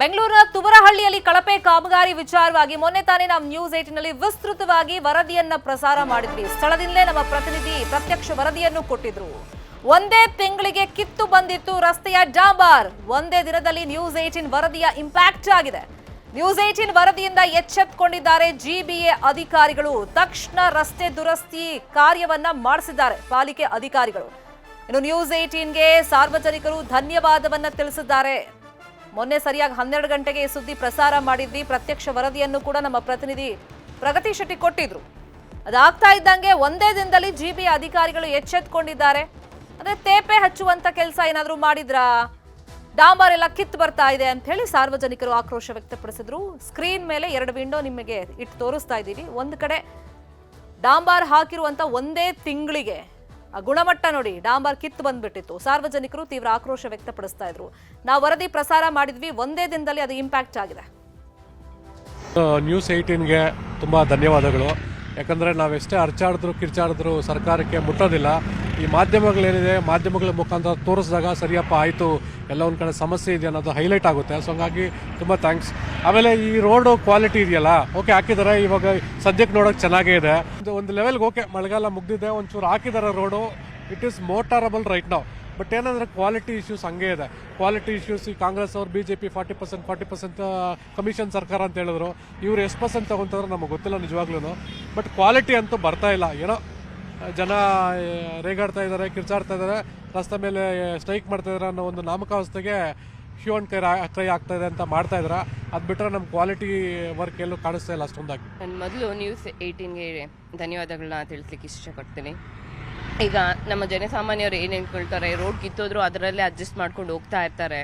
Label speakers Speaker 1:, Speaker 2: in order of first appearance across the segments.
Speaker 1: ಬೆಂಗಳೂರಿನ ತುಮರಹಳ್ಳಿಯಲ್ಲಿ ಕಳಪೆ ಕಾಮಗಾರಿ ವಿಚಾರವಾಗಿ ಮೊನ್ನೆ ತಾನೇ ನಾವು ನ್ಯೂಸ್ ಏಟಿನಲ್ಲಿ ವಿಸ್ತೃತವಾಗಿ ವರದಿಯನ್ನ ಪ್ರಸಾರ ಮಾಡಿದ್ವಿ. ಸ್ಥಳದಿಂದಲೇ ನಮ್ಮ ಪ್ರತಿನಿಧಿ ಪ್ರತ್ಯಕ್ಷ ವರದಿಯನ್ನು ಕೊಟ್ಟಿದ್ರು. ಒಂದೇ ತಿಂಗಳಿಗೆ ಕಿತ್ತು ಬಂದಿತ್ತು ರಸ್ತೆಯ ಡಾಂಬಾರ್. ಒಂದೇ ದಿನದಲ್ಲಿ ನ್ಯೂಸ್ ಏಟಿನ್ ವರದಿಯ ಇಂಪ್ಯಾಕ್ಟ್ ಆಗಿದೆ. ನ್ಯೂಸ್ ಏಟಿನ್ ವರದಿಯಿಂದ ಎಚ್ಚೆತ್ತುಕೊಂಡಿದ್ದಾರೆ ಜಿಬಿಎ ಅಧಿಕಾರಿಗಳು. ತಕ್ಷಣ ರಸ್ತೆ ದುರಸ್ತಿ ಕಾರ್ಯವನ್ನ ಮಾಡಿಸಿದ್ದಾರೆ ಪಾಲಿಕೆ ಅಧಿಕಾರಿಗಳು. ಇನ್ನು ನ್ಯೂಸ್ ಏಟೀನ್ಗೆ ಸಾರ್ವಜನಿಕರು ಧನ್ಯವಾದವನ್ನ ತಿಳಿಸಿದ್ದಾರೆ. ಮೊನ್ನೆ ಸರಿಯಾಗಿ ಹನ್ನೆರಡು ಗಂಟೆಗೆ ಈ ಸುದ್ದಿ ಪ್ರಸಾರ ಮಾಡಿದ್ವಿ. ಪ್ರತ್ಯಕ್ಷ ವರದಿಯನ್ನು ಕೂಡ ನಮ್ಮ ಪ್ರತಿನಿಧಿ ಪ್ರಗತಿ ಶೆಟ್ಟಿ ಕೊಟ್ಟಿದ್ರು. ಅದಾಗ್ತಾ ಇದ್ದಂಗೆ ಒಂದೇ ದಿನದಲ್ಲಿ ಜಿಬಿ ಅಧಿಕಾರಿಗಳು ಎಚ್ಚೆತ್ಕೊಂಡಿದ್ದಾರೆ. ಅಂದ್ರೆ ತೇಪೆ ಹಚ್ಚುವಂತ ಕೆಲಸ ಏನಾದರೂ ಮಾಡಿದ್ರಾ? ಡಾಂಬಾರ್ ಎಲ್ಲ ಕಿತ್ತು ಬರ್ತಾ ಇದೆ ಅಂತ ಹೇಳಿ ಸಾರ್ವಜನಿಕರು ಆಕ್ರೋಶ ವ್ಯಕ್ತಪಡಿಸಿದ್ರು. ಸ್ಕ್ರೀನ್ ಮೇಲೆ ಎರಡು ವಿಂಡೋ ನಿಮಗೆ ಇಟ್ಟು ತೋರಿಸ್ತಾ ಇದ್ದೀವಿ. ಒಂದು ಕಡೆ ಡಾಂಬಾರ್ ಹಾಕಿರುವಂತ ಒಂದೇ ತಿಂಗಳಿಗೆ ಗುಣಮಟ್ಟ ನೋಡಿ, ಡಾಂಬರ್ ಕಿತ್ತು ಬಂದ್ಬಿಟ್ಟಿತ್ತು. ಸಾರ್ವಜನಿಕರು ತೀವ್ರ ಆಕ್ರೋಶ ವ್ಯಕ್ತಪಡಿಸ್ತಾ ಇದ್ರು. ನಾವು ವರದಿ ಪ್ರಸಾರ ಮಾಡಿದ್ವಿ, ಒಂದೇ ದಿನದಲ್ಲಿ ಅದು ಇಂಪ್ಯಾಕ್ಟ್ ಆಗಿದೆ.
Speaker 2: ನ್ಯೂಸ್ ಏಯ್ಟೀನ್ಗೆ ತುಂಬ ಧನ್ಯವಾದಗಳು. ಯಾಕಂದರೆ ನಾವೆಷ್ಟೇ ಅರ್ಚಾಡಿದ್ರು, ಕಿರ್ಚಾಡಿದ್ರು ಸರ್ಕಾರಕ್ಕೆ ಮುಟ್ಟೋದಿಲ್ಲ. ಈ ಮಾಧ್ಯಮಗಳೇನಿದೆ ಮಾಧ್ಯಮಗಳ ಮುಖಾಂತರ ತೋರಿಸಿದಾಗ ಸರಿಯಪ್ಪ ಆಯಿತು, ಎಲ್ಲ ಒಂದು ಕಡೆ ಸಮಸ್ಯೆ ಇದೆ ಅನ್ನೋದು ಹೈಲೈಟ್ ಆಗುತ್ತೆ. ಸೊ ಹಂಗಾಗಿ ತುಂಬ ಥ್ಯಾಂಕ್ಸ್ ಆಮೇಲೆ ಈ ರೋಡು ಕ್ವಾಲಿಟಿ ಇದೆಯಲ್ಲ ಓಕೆ ಹಾಕಿದ್ದಾರೆ ಇವಾಗ ಸದ್ಯಕ್ಕೆ ನೋಡೋಕೆ ಚೆನ್ನಾಗೇ ಇದೆ. ಒಂದು ಲೆವೆಲ್ಗೆ ಓಕೆ ಮಳೆಗಾಲ ಮುಗ್ದಿದೆ, ಒಂಚೂರು ಹಾಕಿದ್ದಾರೆ road it is motorable right ನಾವು ಬಟ್ ಏನಂದ್ರೆ ಕ್ವಾಲಿಟಿ ಇಶ್ಯೂಸ್ ಹಂಗೆ ಇದೆ. ಕ್ವಾಲಿಟಿ ಇಶ್ಯೂಸ್ ಈ ಕಾಂಗ್ರೆಸ್ ಅವ್ರು B J P forty percent forty percent commission ಸರ್ಕಾರ ಅಂತ ಹೇಳಿದ್ರು. ಇವ್ರು ಎಷ್ಟು ಪರ್ಸೆಂಟ್ ತಗೊಂತಾರೆ ನಮಗೆ ಗೊತ್ತಿಲ್ಲ ನಿಜವಾಗ್ಲೂ ಬಟ್ ಕ್ವಾಲಿಟಿ ಅಂತೂ ಬರ್ತಾ ಇಲ್ಲ. ಏನೋ ಜನ ರೇಗಾಡ್ತಾ ಇದ್ದಾರೆ, ಕಿರ್ಚಾಡ್ತಾ ಇದ್ದಾರೆ, ರಸ್ತೆ ಮೇಲೆ ಸ್ಟ್ರೈಕ್ ಮಾಡ್ತಾ ಇದ್ದಾರೆ ಅನ್ನೋ ಒಂದು ನಾಮಕಾವಸ್ಥೆಗೆ ಹ್ಯೂನ್ ಕೈ ಕೈ ಆಗ್ತಾ ಇದೆ ಅಂತ ಮಾಡ್ತಾ ಇದ್ದಾರೆ ಅದು ಬಿಟ್ಟರೆ ನಮ್ಮ ಕ್ವಾಲಿಟಿ ವರ್ಕ್ ಎಲ್ಲೂ ಕಾಣಿಸ್ತಾ ಇಲ್ಲ ಅಷ್ಟೊಂದಾಗಿ.
Speaker 3: ಮೊದಲು ನ್ಯೂಸ್ ಏಯ್ಟೀನ್ಗೆ ಧನ್ಯವಾದಗಳನ್ನ ತಿಳಿಸ್ಲಿಕ್ಕೆ ಇಷ್ಟಪಡ್ತೀನಿ. ಈಗ ನಮ್ಮ ಜನಸಾಮಾನ್ಯರು ಏನು ಹೇಳ್ಕೊಳ್ತಾರೆ ರೋಡ್ ಕಿತ್ತೋದ್ರು ಅದರಲ್ಲೇ ಅಡ್ಜಸ್ಟ್ ಮಾಡ್ಕೊಂಡು ಹೋಗ್ತಾ ಇರ್ತಾರೆ.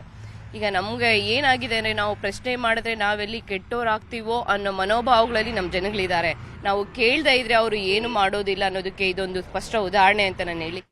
Speaker 3: ಈಗ ನಮ್ಗೆ ಏನಾಗಿದೆ ಅಂದ್ರೆ ನಾವು ಪ್ರಶ್ನೆ ಮಾಡಿದ್ರೆ ನಾವೆಲ್ಲಿ ಕೆಟ್ಟೋರಾಗ್ತೀವೋ ಅನ್ನೋ ಮನೋಭಾವಗಳಲ್ಲಿ ನಮ್ಮ ಜನಗಳಿದ್ದಾರೆ. ನಾವು ಕೇಳ್ದೆ ಇದ್ರೆ ಅವರು ಏನು ಮಾಡೋದಿಲ್ಲ ಅನ್ನೋದಕ್ಕೆ ಇದೊಂದು ಸ್ಪಷ್ಟ ಉದಾಹರಣೆ ಅಂತ ನಾನು ಹೇಳಿ